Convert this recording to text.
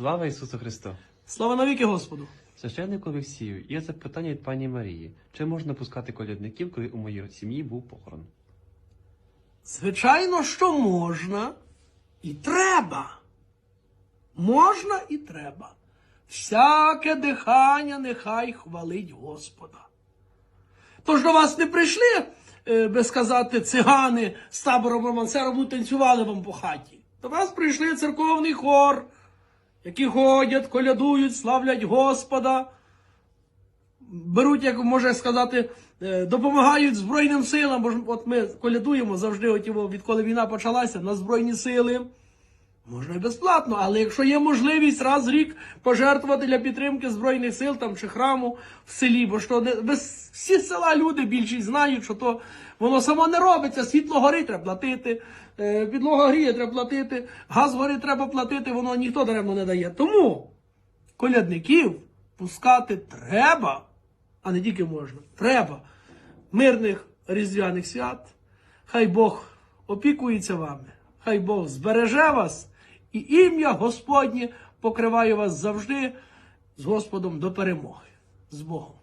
Слава Ісусу Христу! Слава навіки Господу! Священнику Олексію, є запитання від пані Марії. Чи можна пускати колядників, коли у моїй сім'ї був похорон? Звичайно, що можна і треба. Можна і треба. Всяке дихання нехай хвалить Господа. Тож до вас не прийшли, е, би сказати, цигани з табором романсером і танцювали вам по хаті. До вас прийшли церковний хор, які ходять, колядують, славлять Господа беруть, як можна сказати, е, допомагають Збройним силам, бо ж от ми колядуємо завжди, відколи війна почалася, на Збройні сили. Можна і безплатно, але якщо є можливість раз в рік пожертвувати для підтримки Збройних сил там, чи храму в селі, бо що без, всі села люди більшість знають, що то воно само не робиться, світло горить, треба платити, е, підлога гріє, треба платити, газ горить, треба платити, воно ніхто даремно не дає. Тому колядників пускати треба, а не тільки можна. Треба мирних різдвяних свят. Хай Бог опікується вами, хай Бог збереже вас, і ім'я Господнє покриває вас завжди з Господом до перемоги. З Богом.